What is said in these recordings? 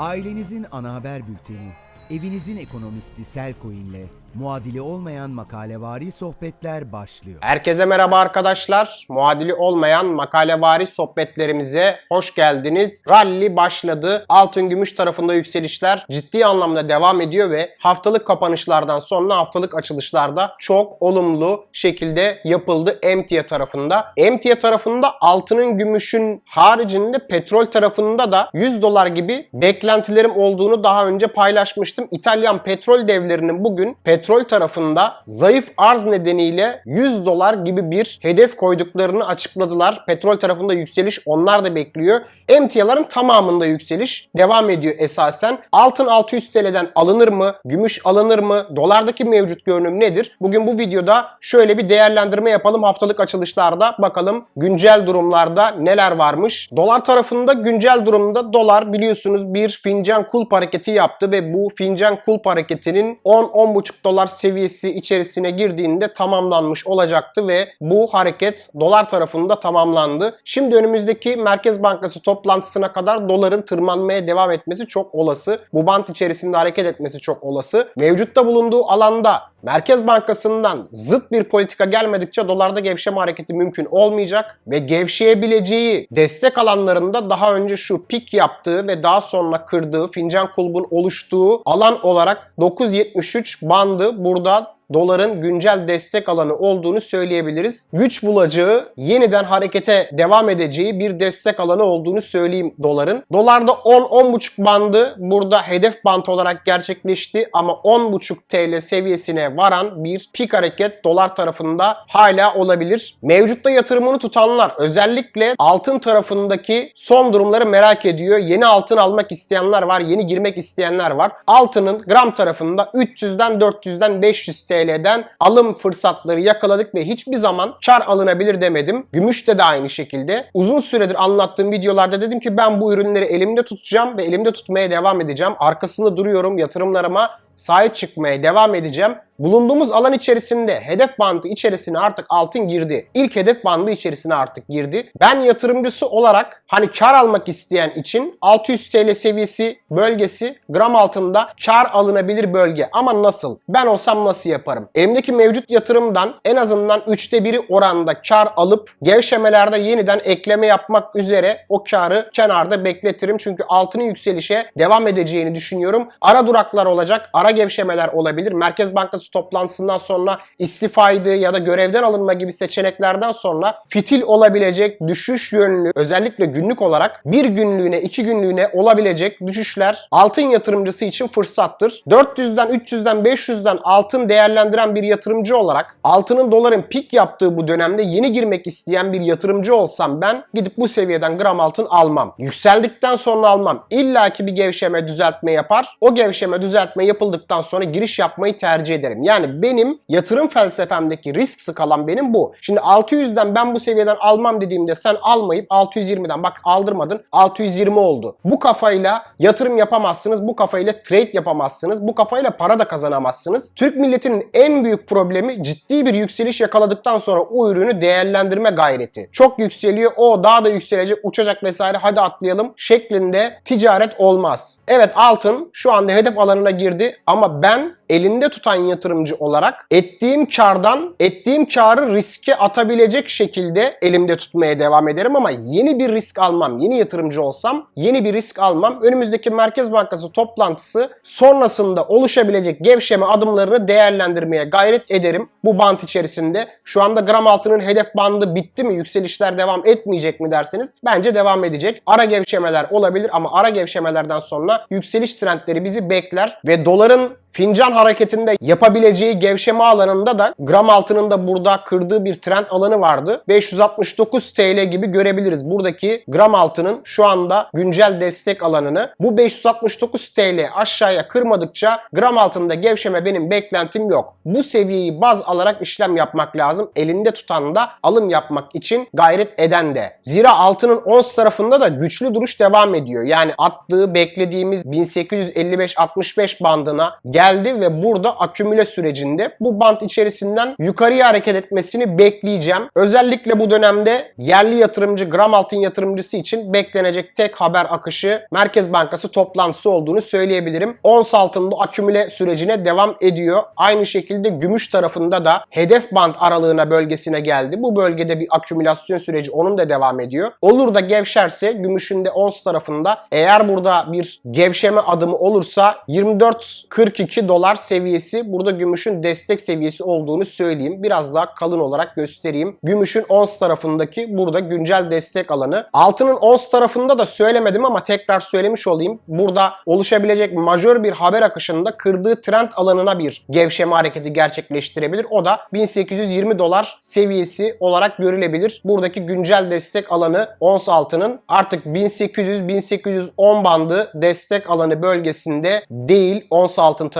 Ailenizin ana haber bülteni, evinizin ekonomisti Selcoin ile muadili olmayan makalevari sohbetler başlıyor. Herkese merhaba arkadaşlar. Muadili olmayan makalevari sohbetlerimize hoş geldiniz. Rally başladı. Altın gümüş tarafında yükselişler ciddi anlamda devam ediyor ve haftalık kapanışlardan sonra haftalık açılışlarda çok olumlu şekilde yapıldı emtia tarafında. Emtia tarafında altının gümüşün haricinde petrol tarafında da 100 dolar gibi beklentilerim olduğunu daha önce paylaşmıştım. İtalyan petrol devlerinin bugün petrol tarafında zayıf arz nedeniyle 100 dolar gibi bir hedef koyduklarını açıkladılar. Petrol tarafında yükseliş onlar da bekliyor. Emtiaların tamamında yükseliş devam ediyor esasen. Altın 600 TL'den alınır mı? Gümüş alınır mı? Dolardaki mevcut görünüm nedir? Bugün bu videoda şöyle bir değerlendirme yapalım haftalık açılışlarda. Bakalım güncel durumlarda neler varmış. Dolar tarafında güncel durumda dolar biliyorsunuz bir fincan kulp hareketi yaptı ve bu fincan kulp hareketinin 10-10,5 dolar seviyesi içerisine girdiğinde tamamlanmış olacaktı ve bu hareket dolar tarafında tamamlandı. Şimdi önümüzdeki Merkez Bankası toplantısına kadar doların tırmanmaya devam etmesi çok olası. Bu bant içerisinde hareket etmesi çok olası. Mevcutta bulunduğu alanda Merkez Bankası'ndan zıt bir politika gelmedikçe dolarda gevşeme hareketi mümkün olmayacak ve gevşeyebileceği destek alanlarında daha önce şu pik yaptığı ve daha sonra kırdığı fincan kulbun oluştuğu alan olarak 9.73 bandı burada doların güncel destek alanı olduğunu söyleyebiliriz. Güç bulacağı, yeniden harekete devam edeceği bir destek alanı olduğunu söyleyeyim doların. Dolarda 10-10.5 bandı burada hedef bant olarak gerçekleşti ama 10.5 TL seviyesine varan bir pik hareket dolar tarafında hala olabilir. Mevcutta yatırımını tutanlar özellikle altın tarafındaki son durumları merak ediyor. Yeni altın almak isteyenler var, yeni girmek isteyenler var. Altının gram tarafında 300'den 400'den 500 TL TL'den alım fırsatları yakaladık ve hiçbir zaman kar alınabilir demedim. Gümüşte de aynı şekilde. Uzun süredir anlattığım videolarda dedim ki ben bu ürünleri elimde tutacağım ve elimde tutmaya devam edeceğim. Arkasında duruyorum yatırımlarıma sahip çıkmaya devam edeceğim. Bulunduğumuz alan içerisinde hedef bandı içerisine artık altın girdi. İlk hedef bandı içerisine artık girdi. Ben yatırımcısı olarak hani kar almak isteyen için 600 TL seviyesi bölgesi gram altında kar alınabilir bölge. Ama nasıl? Ben olsam nasıl yaparım? Elimdeki mevcut yatırımdan en azından 3'te 1'i oranda kar alıp gevşemelerde yeniden ekleme yapmak üzere o karı kenarda bekletirim. Çünkü altının yükselişe devam edeceğini düşünüyorum. Ara duraklar olacak, ara gevşemeler olabilir. Merkez Bankası toplantısından sonra istifaydı ya da görevden alınma gibi seçeneklerden sonra fitil olabilecek düşüş yönlü özellikle günlük olarak bir günlüğüne iki günlüğüne olabilecek düşüşler altın yatırımcısı için fırsattır. 400'den 300'den 500'den altın değerlendiren bir yatırımcı olarak altının doların pik yaptığı bu dönemde yeni girmek isteyen bir yatırımcı olsam ben gidip bu seviyeden gram altın almam. Yükseldikten sonra almam. İlla ki bir gevşeme düzeltme yapar. O gevşeme düzeltme yapıldıktan sonra giriş yapmayı tercih ederim. Yani benim yatırım felsefemdeki risk skalam benim bu. Şimdi 600'den ben bu seviyeden almam dediğimde sen almayıp 620'den bak aldırmadın 620 oldu. Bu kafayla yatırım yapamazsınız. Bu kafayla trade yapamazsınız. Bu kafayla para da kazanamazsınız. Türk milletinin en büyük problemi ciddi bir yükseliş yakaladıktan sonra o ürünü değerlendirme gayreti. Çok yükseliyor. O daha da yükselecek, uçacak vesaire. Hadi atlayalım şeklinde ticaret olmaz. Evet altın şu anda hedef alanına girdi ama ben elinde tutan yatırımcı olarak ettiğim kardan ettiğim karı riske atabilecek şekilde elimde tutmaya devam ederim ama yeni bir risk almam. Yeni yatırımcı olsam yeni bir risk almam. Önümüzdeki Merkez Bankası toplantısı sonrasında oluşabilecek gevşeme adımlarını değerlendirmeye gayret ederim. Bu bant içerisinde şu anda gram altının hedef bandı bitti mi? Yükselişler devam etmeyecek mi derseniz bence devam edecek. Ara gevşemeler olabilir ama ara gevşemelerden sonra yükseliş trendleri bizi bekler ve doların One Fincan hareketinde yapabileceği gevşeme alanında da gram altının da burada kırdığı bir trend alanı vardı. 569 TL gibi görebiliriz. Buradaki gram altının şu anda güncel destek alanını. Bu 569 TL aşağıya kırmadıkça gram altında gevşeme benim beklentim yok. Bu seviyeyi baz alarak işlem yapmak lazım. Elinde tutan da alım yapmak için gayret eden de. Zira altının ons tarafında da güçlü duruş devam ediyor. Yani attığı beklediğimiz 1855-65 bandına geldi ve burada akümüle sürecinde. Bu bant içerisinden yukarıya hareket etmesini bekleyeceğim. Özellikle bu dönemde yerli yatırımcı, gram altın yatırımcısı için beklenecek tek haber akışı Merkez Bankası toplantısı olduğunu söyleyebilirim. Ons altında akümüle sürecine devam ediyor. Aynı şekilde gümüş tarafında da hedef band aralığına bölgesine geldi. Bu bölgede bir akümülasyon süreci onun da devam ediyor. Olur da gevşerse gümüşün de ons tarafında eğer burada bir gevşeme adımı olursa 24.42 dolar seviyesi burada gümüşün destek seviyesi olduğunu söyleyeyim. Biraz daha kalın olarak göstereyim. Gümüşün ons tarafındaki burada güncel destek alanı. Altının ons tarafında da söylemedim ama tekrar söylemiş olayım. Burada oluşabilecek majör bir haber akışında kırdığı trend alanına bir gevşeme hareketi gerçekleştirebilir. O da 1820 dolar seviyesi olarak görülebilir. Buradaki güncel destek alanı ons altının artık 1800-1810 bandı destek alanı bölgesinde değil ons altın tarafında.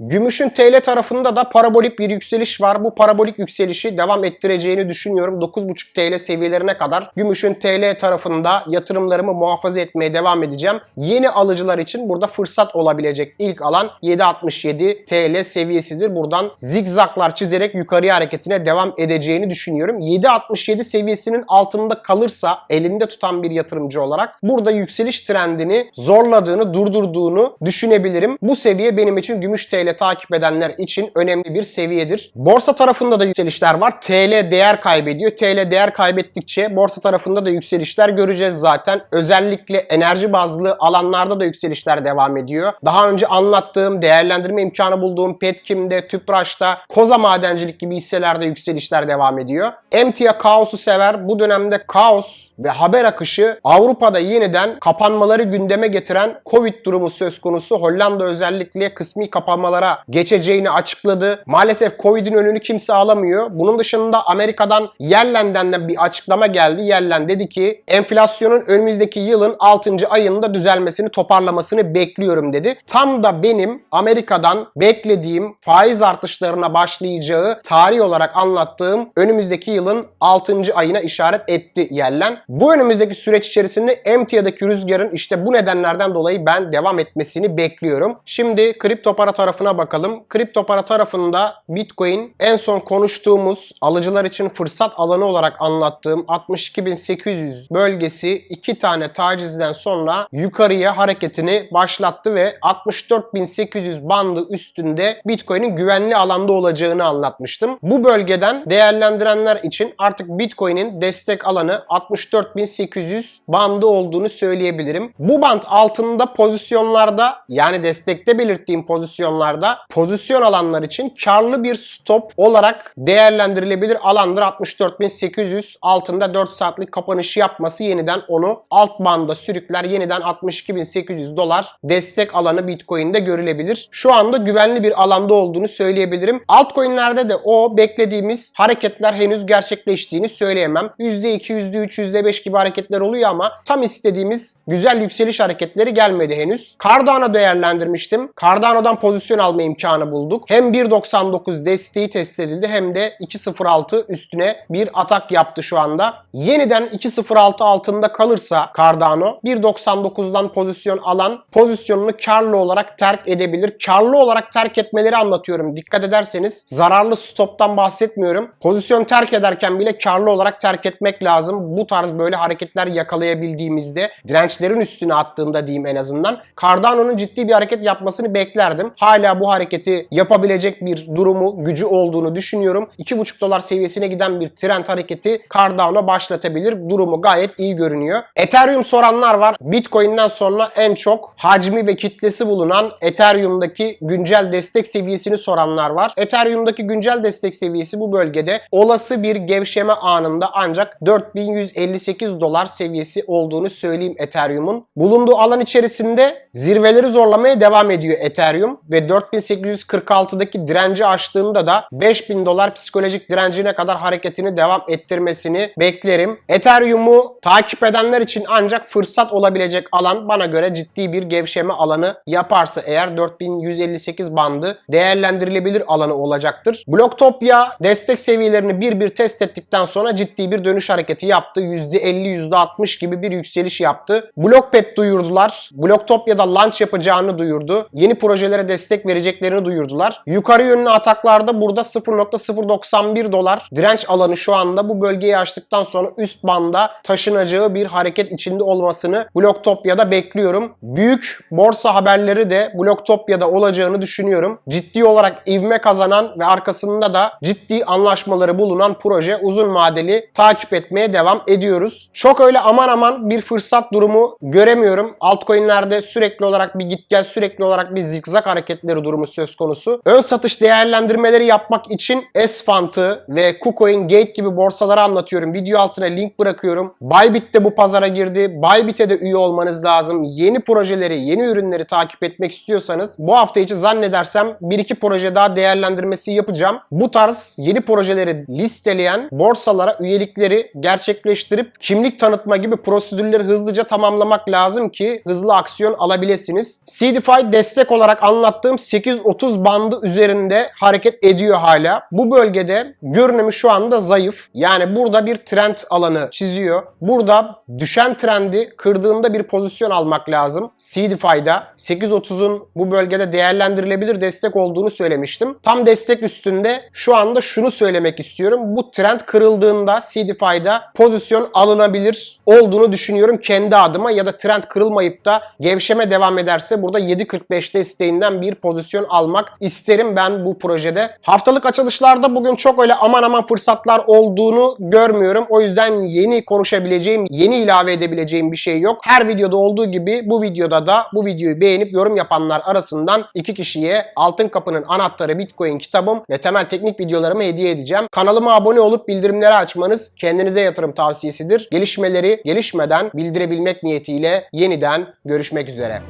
Gümüşün TL tarafında da parabolik bir yükseliş var. Bu parabolik yükselişi devam ettireceğini düşünüyorum. 9.5 TL seviyelerine kadar gümüşün TL tarafında yatırımlarımı muhafaza etmeye devam edeceğim. Yeni alıcılar için burada fırsat olabilecek ilk alan 7.67 TL seviyesidir. Buradan zigzaklar çizerek yukarıya hareketine devam edeceğini düşünüyorum. 7.67 seviyesinin altında kalırsa elinde tutan bir yatırımcı olarak burada yükseliş trendini zorladığını, durdurduğunu düşünebilirim. Bu seviye benim için gümüş TL takip edenler için önemli bir seviyedir. Borsa tarafında da yükselişler var. TL değer kaybediyor. TL değer kaybettikçe borsa tarafında da yükselişler göreceğiz zaten. Özellikle enerji bazlı alanlarda da yükselişler devam ediyor. Daha önce anlattığım, değerlendirme imkanı bulduğum Petkim'de, Tüpraş'ta, Koza Madencilik gibi hisselerde yükselişler devam ediyor. Emtia kaosu sever. Bu dönemde kaos ve haber akışı Avrupa'da yeniden kapanmaları gündeme getiren Covid durumu söz konusu. Hollanda özellikle kısmi kapanmalara geçeceğini açıkladı. Maalesef Covid'in önünü kimse alamıyor. Bunun dışında Amerika'dan Yellen'den de bir açıklama geldi. Yellen dedi ki enflasyonun önümüzdeki yılın 6. ayında düzelmesini toparlamasını bekliyorum dedi. Tam da benim Amerika'dan beklediğim faiz artışlarına başlayacağı tarih olarak anlattığım önümüzdeki yılın 6. ayına işaret etti Yellen. Bu önümüzdeki süreç içerisinde emtiadaki rüzgarın işte bu nedenlerden dolayı ben devam etmesini bekliyorum. Şimdi kripto para tarafına bakalım. Kripto para tarafında Bitcoin en son konuştuğumuz alıcılar için fırsat alanı olarak anlattığım 62.800 bölgesi iki tane tacizden sonra yukarıya hareketini başlattı ve 64.800 bandı üstünde Bitcoin'in güvenli alanda olacağını anlatmıştım. Bu bölgeden değerlendirenler için artık Bitcoin'in destek alanı 64.800 bandı olduğunu söyleyebilirim. Bu band altında pozisyonlarda yani destekte belirttiğim pozisyonlarda pozisyon alanlar için karlı bir stop olarak değerlendirilebilir alandır 64.800 altında 4 saatlik kapanışı yapması yeniden onu alt banda sürükler yeniden 62.800 dolar destek alanı Bitcoin'de görülebilir. Şu anda güvenli bir alanda olduğunu söyleyebilirim. Altcoin'lerde de o beklediğimiz hareketler henüz gerçekleştiğini söyleyemem. %2, %3, %5 gibi hareketler oluyor ama tam istediğimiz güzel yükseliş hareketleri gelmedi henüz. Cardano değerlendirmiştim. Cardano'dan pozisyon alma imkanı bulduk. Hem 1.99 desteği test edildi hem de 2.06 üstüne bir atak yaptı şu anda. Yeniden 2.06 altında kalırsa Cardano 1.99'dan pozisyon alan pozisyonunu karlı olarak terk edebilir. Karlı olarak terk etmeleri anlatıyorum. Dikkat ederseniz zararlı stoptan bahsetmiyorum. Pozisyon terk ederken bile karlı olarak terk etmek lazım. Bu tarz böyle hareketler yakalayabildiğimizde dirençlerin üstüne attığında diyeyim en azından. Cardano'nun ciddi bir hareket yapmasını beklerdim. Hala bu hareketi yapabilecek bir durumu, gücü olduğunu düşünüyorum. 2,5 dolar seviyesine giden bir trend hareketi Cardano başlatabilir. Durumu gayet iyi görünüyor. Ethereum soranlar var. Bitcoin'den sonra en çok hacmi ve kitlesi bulunan Ethereum'daki güncel destek seviyesini soranlar var. Ethereum'daki güncel destek seviyesi bu bölgede olası bir gevşeme anında ancak 4158 dolar seviyesi olduğunu söyleyeyim Ethereum'un. Bulunduğu alan içerisinde zirveleri zorlamaya devam ediyor Ethereum ve 4846'daki direnci aştığında da 5000 dolar psikolojik direncine kadar hareketini devam ettirmesini beklerim. Ethereum'u takip edenler için ancak fırsat olabilecek alan bana göre ciddi bir gevşeme alanı yaparsa eğer 4158 bandı değerlendirilebilir alanı olacaktır. Bloktopia destek seviyelerini bir bir test ettikten sonra ciddi bir dönüş hareketi yaptı. %50 %60 gibi bir yükseliş yaptı. Blockpad duyurdular. Blocktopia'da launch yapacağını duyurdu. Yeni proje projelere destek vereceklerini duyurdular. Yukarı yönlü ataklarda burada 0.091 dolar direnç alanı şu anda bu bölgeyi aştıktan sonra üst banda taşınacağı bir hareket içinde olmasını Bloktopya'da bekliyorum. Büyük borsa haberleri de Bloktopya'da olacağını düşünüyorum. Ciddi olarak ivme kazanan ve arkasında da ciddi anlaşmaları bulunan proje uzun vadeli takip etmeye devam ediyoruz. Çok öyle aman aman bir fırsat durumu göremiyorum. Altcoin'lerde sürekli olarak bir git gel sürekli olarak bir zigzag hareketleri durumu söz konusu. Ön satış değerlendirmeleri yapmak için S-Fund'ı ve KuCoin Gate gibi borsaları anlatıyorum. Video altına link bırakıyorum. Bybit de bu pazara girdi. Bybit'e de üye olmanız lazım. Yeni projeleri, yeni ürünleri takip etmek istiyorsanız bu hafta içi zannedersem 1-2 proje daha değerlendirmesi yapacağım. Bu tarz yeni projeleri listeleyen borsalara üyelikleri gerçekleştirip kimlik tanıtma gibi prosedürleri hızlıca tamamlamak lazım ki hızlı aksiyon alabilirsiniz. CDFI destek olarak anlattığım 830 bandı üzerinde hareket ediyor hala. Bu bölgede görünümü şu anda zayıf. Yani burada bir trend alanı çiziyor. Burada düşen trendi kırdığında bir pozisyon almak lazım. CDFI'da 830'un bu bölgede değerlendirilebilir destek olduğunu söylemiştim. Tam destek üstünde şu anda şunu söylemek istiyorum. Bu trend kırıldığında CDFI'da pozisyon alınabilir olduğunu düşünüyorum kendi adıma ya da trend kırılmayıp da gevşeme devam ederse burada 7.45 desteğinden bir pozisyon almak isterim ben bu projede. Haftalık açılışlarda bugün çok öyle aman aman fırsatlar olduğunu görmüyorum. O yüzden yeni konuşabileceğim, yeni ilave edebileceğim bir şey yok. Her videoda olduğu gibi bu videoda da bu videoyu beğenip yorum yapanlar arasından iki kişiye Altın Kapı'nın anahtarı Bitcoin kitabım ve temel teknik videolarımı hediye edeceğim. Kanalıma abone olup bildirimleri açmanız kendinize yatırım tavsiyesidir. Gelişmeleri gelişmeden bildirebilmek niyetiyle yeniden görüşmek üzere.